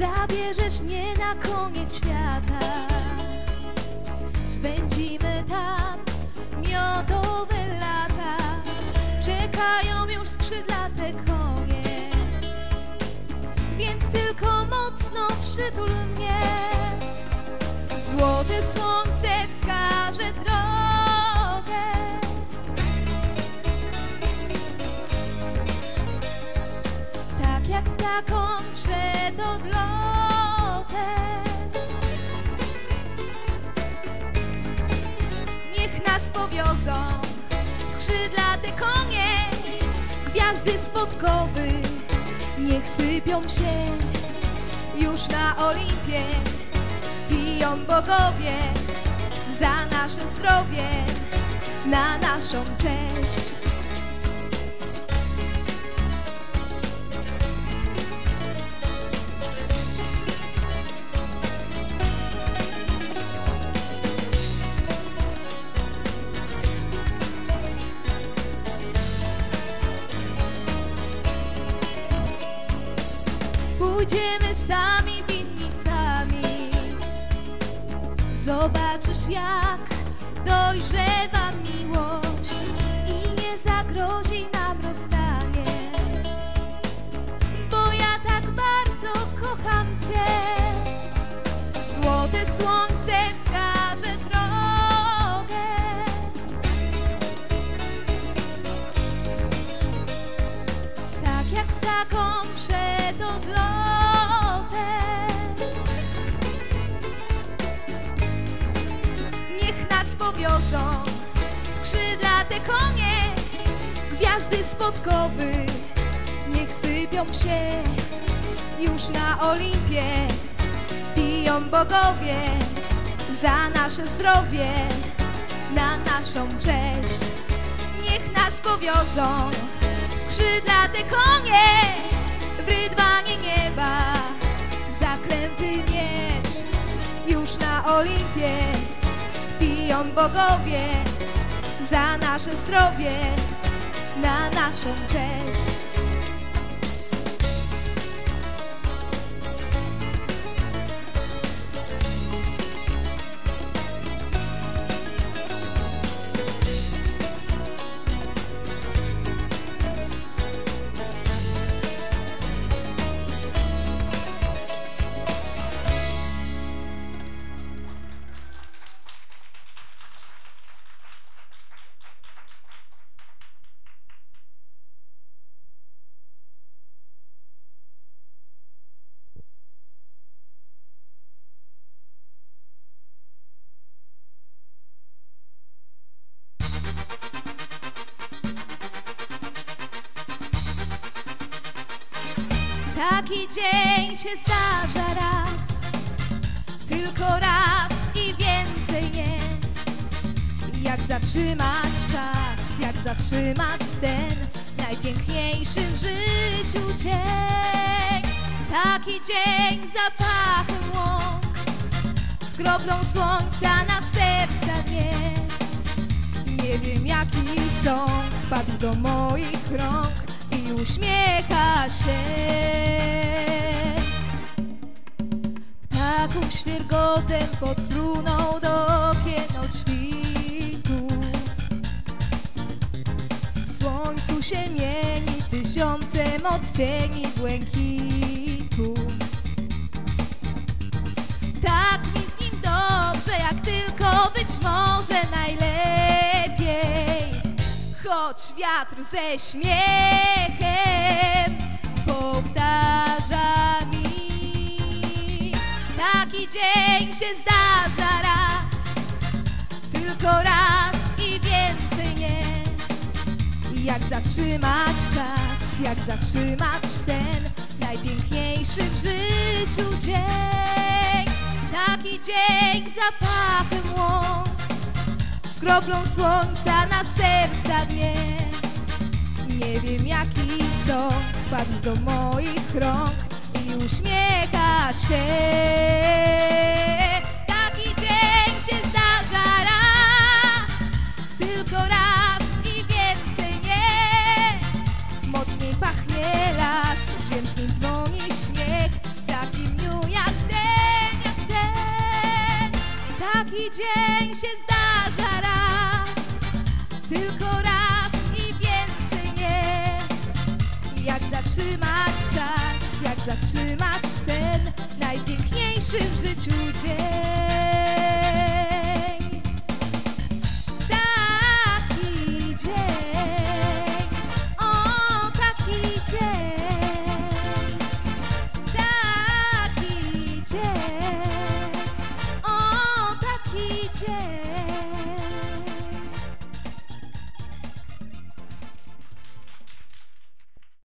zabierzesz mnie na koniec świata. Spędzimy tam miodowe lata. Czekają już skrzydlate konie, więc tylko mocno przytul mnie. Złote słońce wskaże drogę. Odlotem. Niech nas powiozą skrzydlate konie, gwiazdy spotkowy, niech sypią się już na Olimpie. Piją bogowie za nasze zdrowie, na naszą cześć. Pójdziemy sami winnicami. Zobaczysz jak dojrzewa gwiazdy spotkowy, niech sypią się już na Olimpie. Piją bogowie za nasze zdrowie, na naszą cześć. Niech nas powiozą skrzydlate konie w rydwanie nieba. Zaklęty miecz już na Olimpie piją bogowie za nasze zdrowie, na naszą cześć. Taki dzień się zdarza raz, tylko raz i więcej nie. Jak zatrzymać czas, jak zatrzymać ten najpiękniejszy w życiu dzień. Taki dzień zapachem łąk, z kroplą słońca na serca dnie. Nie wiem jaki sąd wpadł do moich rąk uśmiecha się. Ptaków świergotem podfrunął do okien od świtu. W słońcu się mieni tysiącem odcieni błękitu. Tak mi z nim dobrze, jak tylko być może najlepiej. Choć wiatr ze śmiechem powtarza mi. Taki dzień się zdarza raz, tylko raz i więcej nie. Jak zatrzymać czas, jak zatrzymać ten najpiękniejszy w życiu dzień. Taki dzień zapachem łąk, Kroplą słońca na serca dnie. Nie wiem jaki sąd padł do moich rąk I uśmiecha się. Taki dzień się zdarza raz Tylko raz i więcej nie. Mocniej pachnie las Dźwięcznie dzwoni śmiech W takim dniu jak ten, jak ten. Taki dzień się zdarza zatrzymać ten najpiękniejszy w życiu dzień.